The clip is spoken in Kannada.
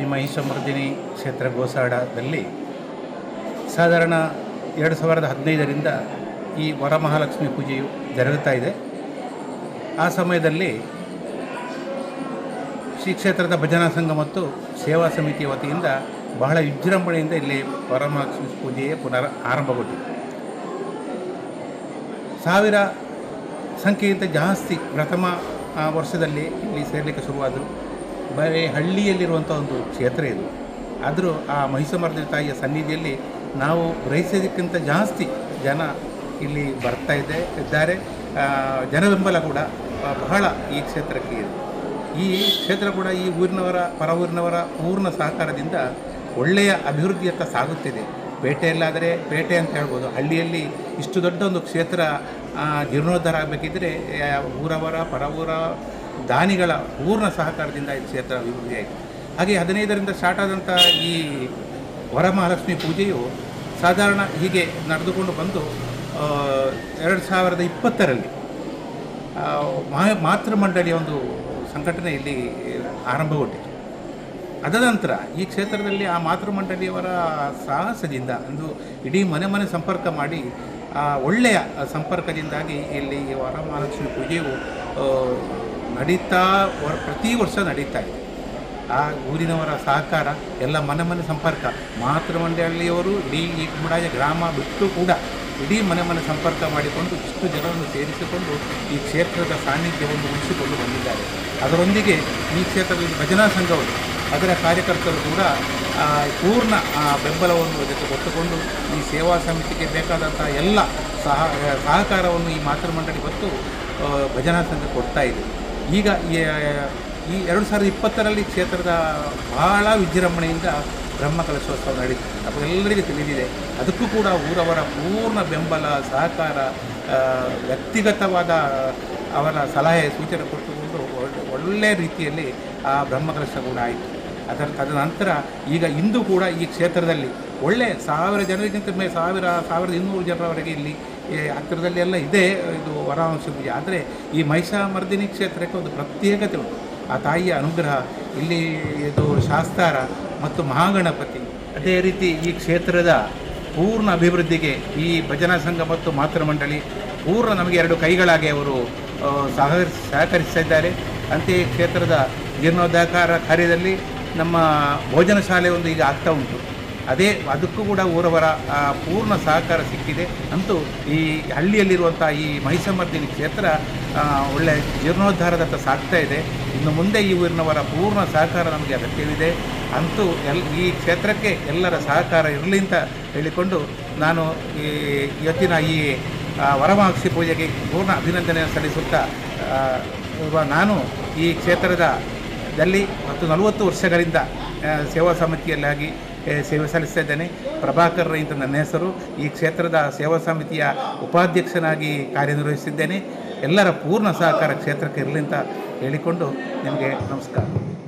ಶ್ರೀ ಮಹಿಷಮರ್ದಿನಿ ಕ್ಷೇತ್ರ ಗೋಸಾಡದಲ್ಲಿ ಸಾಧಾರಣ ಎರಡು ಸಾವಿರದ ಹದಿನೈದರಿಂದ ಈ ವರಮಹಾಲಕ್ಷ್ಮಿ ಪೂಜೆಯು ಜರುಗುತ್ತಾ ಇದೆ. ಆ ಸಮಯದಲ್ಲಿ ಶ್ರೀ ಕ್ಷೇತ್ರದ ಭಜನಾ ಸಂಘ ಮತ್ತು ಸೇವಾ ಸಮಿತಿಯ ವತಿಯಿಂದ ಬಹಳ ವಿಜೃಂಭಣೆಯಿಂದ ಇಲ್ಲಿ ವರಮಹಾಲಕ್ಷ್ಮಿ ಪೂಜೆಯೇ ಪುನರ್ ಆರಂಭಗೊಂಡಿದೆ. ಸಾವಿರ ಸಂಖ್ಯೆಗಿಂತ ಜಾಸ್ತಿ ಪ್ರಥಮ ವರ್ಷದಲ್ಲಿ ಇಲ್ಲಿ ಸೇರಲಿಕ್ಕೆ ಶುರುವಾದರು. ಬರೀ ಹಳ್ಳಿಯಲ್ಲಿರುವಂಥ ಒಂದು ಕ್ಷೇತ್ರ ಇದು. ಆದರೂ ಆ ಮಹಿಷಮರ್ದಿನಿ ತಾಯಿಯ ಸನ್ನಿಧಿಯಲ್ಲಿ ನಾವು ಗ್ರಹಿಸೋದಕ್ಕಿಂತ ಜಾಸ್ತಿ ಜನ ಇಲ್ಲಿ ಬರ್ತಾ ಇದೆ, ಇದ್ದಾರೆ. ಜನ ಜನಬೆಂಬಲ ಕೂಡ ಬಹಳ ಈ ಕ್ಷೇತ್ರಕ್ಕೆ ಇದೆ. ಈ ಕ್ಷೇತ್ರ ಕೂಡ ಈ ಊರಿನವರ ಪರ ಊರಿನವರ ಪೂರ್ಣ ಸಹಕಾರದಿಂದ ಒಳ್ಳೆಯ ಅಭಿವೃದ್ಧಿಯತ್ತ ಸಾಗುತ್ತಿದೆ. ಪೇಟೆಯಲ್ಲಾದರೆ ಪೇಟೆ ಅಂತ ಹೇಳ್ಬೋದು. ಹಳ್ಳಿಯಲ್ಲಿ ಇಷ್ಟು ದೊಡ್ಡ ಒಂದು ಕ್ಷೇತ್ರ ಜೀರ್ಣೋದ್ಧಾರ ಆಗಬೇಕಿದ್ರೆ ಊರವರ ಪರ ದಾನಿಗಳ ಪೂರ್ಣ ಸಹಕಾರದಿಂದ ಈ ಕ್ಷೇತ್ರ ಅಭಿವೃದ್ಧಿಯಾಯಿತು ಹಾಗೆ ಹದಿನೈದರಿಂದ ಸ್ಟಾರ್ಟ್ ಆದಂಥ ಈ ವರಮಹಾಲಕ್ಷ್ಮಿ ಪೂಜೆಯು ಸಾಧಾರಣ ಹೀಗೆ ನಡೆದುಕೊಂಡು ಬಂದು ಎರಡು ಸಾವಿರದ ಇಪ್ಪತ್ತರಲ್ಲಿ ಆ, ಮಾ- ಮಾತೃ ಮಂಡಳಿಯ ಒಂದು ಸಂಘಟನೆ ಇಲ್ಲಿ ಆರಂಭಗೊಂಡಿತು. ಅದನಂತರ ಈ ಕ್ಷೇತ್ರದಲ್ಲಿ ಆ ಮಾತೃ ಮಂಡಳಿಯವರ ಸಾಹಸದಿಂದ ಒಂದು ಇಡೀ ಮನೆ ಮನೆ ಸಂಪರ್ಕ ಮಾಡಿ ಆ ಒಳ್ಳೆಯ ಸಂಪರ್ಕದಿಂದಾಗಿ ಇಲ್ಲಿ ಈ ವರಮಹಾಲಕ್ಷ್ಮಿ ಪೂಜೆಯು ನಡೀತಾ ಪ್ರತಿ ವರ್ಷ ನಡೀತಾ ಇದೆ. ಆ ಊರಿನವರ ಸಹಕಾರ, ಎಲ್ಲ ಮನೆ ಮನೆ ಸಂಪರ್ಕ, ಮಾತೃ ಮಂಡಳಿಯವರು ಇಡೀ ಈ ಕುಂಬಳಾಯ ಗ್ರಾಮ ಬಿಟ್ಟು ಕೂಡ ಇಡೀ ಮನೆ ಮನೆ ಸಂಪರ್ಕ ಮಾಡಿಕೊಂಡು ಇಷ್ಟು ಜನರನ್ನು ಸೇರಿಸಿಕೊಂಡು ಈ ಕ್ಷೇತ್ರದ ಸಾನ್ನಿಧ್ಯವನ್ನು ಉಳಿಸಿಕೊಂಡು ಬಂದಿದ್ದಾರೆ. ಅದರೊಂದಿಗೆ ಈ ಕ್ಷೇತ್ರದಲ್ಲಿ ಭಜನಾ ಸಂಘವರು ಅದರ ಕಾರ್ಯಕರ್ತರು ಕೂಡ ಪೂರ್ಣ ಬೆಂಬಲವನ್ನು ಅದಕ್ಕೆ ಕೊಟ್ಟುಕೊಂಡು ಈ ಸೇವಾ ಸಮಿತಿಗೆ ಬೇಕಾದಂಥ ಎಲ್ಲ ಸಹ, ಸಹಕಾರವನ್ನು ಈ ಮಾತೃ ಮಂಡಳಿ ಮತ್ತು ಭಜನಾ ಸಂಘ ಕೊಡ್ತಾ ಇದೆ. ಈಗ ಈ ಎರಡು ಸಾವಿರದ ಇಪ್ಪತ್ತರಲ್ಲಿ ಕ್ಷೇತ್ರದ ಬಹಳ ವಿಜೃಂಭಣೆಯಿಂದ ಬ್ರಹ್ಮ ಕಲಶೋತ್ಸವ ನಡೀತದೆ. ನಮಗೆಲ್ಲರಿಗೂ ತಿಳಿದಿದೆ. ಅದಕ್ಕೂ ಕೂಡ ಊರವರ ಪೂರ್ಣ ಬೆಂಬಲ, ಸಹಕಾರ ವ್ಯಕ್ತಿಗತವಾದ ಅವರ ಸಲಹೆ ಸೂಚನೆ ಕೊಟ್ಟುಕೊಂಡು ಒಳ್ಳೆ ರೀತಿಯಲ್ಲಿ ಆ ಬ್ರಹ್ಮಕಲಶ ಕೂಡ ಆಯಿತು. ಅದರ ತದನಂತರ ಈಗ ಇಂದು ಕೂಡ ಈ ಕ್ಷೇತ್ರದಲ್ಲಿ ಒಳ್ಳೆ ಸಾವಿರ ಜನರಿಗಿಂತ ಮೇ ಸಾವಿರ, ಸಾವಿರದ ಇನ್ನೂರು ಜನರವರೆಗೆ ಇಲ್ಲಿ ಹತ್ತಿರದಲ್ಲಿ ಎಲ್ಲ ಇದೆ, ಇದು ವರಾಂಶ ಪೂಜೆ. ಆದರೆ ಈ ಮಹಿಷಾಮರ್ದಿನಿ ಕ್ಷೇತ್ರಕ್ಕೆ ಒಂದು ಪ್ರತ್ಯೇಕತೆ ಉಂಟು. ಆ ತಾಯಿಯ ಅನುಗ್ರಹ, ಇಲ್ಲಿ ಇದು ಶಾಸ್ತಾರ ಮತ್ತು ಮಹಾಗಣಪತಿ, ಅದೇ ರೀತಿ ಈ ಕ್ಷೇತ್ರದ ಪೂರ್ಣ ಅಭಿವೃದ್ಧಿಗೆ ಈ ಭಜನಾ ಸಂಘ ಮತ್ತು ಮಾತೃ ಮಂಡಳಿ ಪೂರ್ಣ ನಮಗೆ ಎರಡು ಕೈಗಳಾಗಿ ಅವರು ಸಹಕರಿಸಿ, ಸಹಕರಿಸ್ತಾ ಇದ್ದಾರೆ. ಅಂತೆಯೇ ಕ್ಷೇತ್ರದ ಜೀರ್ಣೋದ್ಧಾರ ಕಾರ್ಯದಲ್ಲಿ ನಮ್ಮ ಭೋಜನ ಶಾಲೆ ಒಂದು ಈಗ ಆಗ್ತಾ ಉಂಟು. ಅದೇ ಅದಕ್ಕೂ ಕೂಡ ಊರವರ ಪೂರ್ಣ ಸಹಕಾರ ಸಿಕ್ಕಿದೆ. ಅಂತೂ ಈ ಹಳ್ಳಿಯಲ್ಲಿರುವಂಥ ಈ ಮಹಿಷಮರ್ದಿನಿ ಕ್ಷೇತ್ರ ಒಳ್ಳೆಯ ಒಳ್ಳೆ ಜೀರ್ಣೋದ್ಧಾರದತ್ತ ಸಾಗ್ತಾ ಇದೆ. ಇನ್ನು ಮುಂದೆ ಈ ಊರಿನವರ ಪೂರ್ಣ ಸಹಕಾರ ನಮಗೆ ಅಗತ್ಯವಿದೆ. ಅಂತೂ ಎಲ್, ಈ ಕ್ಷೇತ್ರಕ್ಕೆ ಎಲ್ಲರ ಸಹಕಾರ ಇರಲಿ ಅಂತ ಹೇಳಿಕೊಂಡು ನಾನು ಈ ಇವತ್ತಿನ ಈ ವರಮಹಾಕ್ಷಿ ಪೂಜೆಗೆ ಪೂರ್ಣ ಅಭಿನಂದನೆಯನ್ನು ಸಲ್ಲಿಸುತ್ತಾ ನಾನು ಈ ಕ್ಷೇತ್ರದ ದಲ್ಲಿ ಮತ್ತು ನಲವತ್ತು ವರ್ಷಗಳಿಂದ ಸೇವಾ ಸಮಿತಿಯಲ್ಲಾಗಿ ಸೇವೆ ಸಲ್ಲಿಸ್ತಾ ಇದ್ದೇನೆ. ಪ್ರಭಾಕರ್ ರೈ ಅಂತ ನನ್ನ ಹೆಸರು. ಈ ಕ್ಷೇತ್ರದ ಸೇವಾ ಸಮಿತಿಯ ಉಪಾಧ್ಯಕ್ಷನಾಗಿ ಕಾರ್ಯನಿರ್ವಹಿಸಿದ್ದೇನೆ. ಎಲ್ಲರ ಪೂರ್ಣ ಸಹಕಾರ ಕ್ಷೇತ್ರಕ್ಕೆ ಇರಲಿ ಅಂತ ಹೇಳಿಕೊಂಡು ನಿಮಗೆ ನಮಸ್ಕಾರ.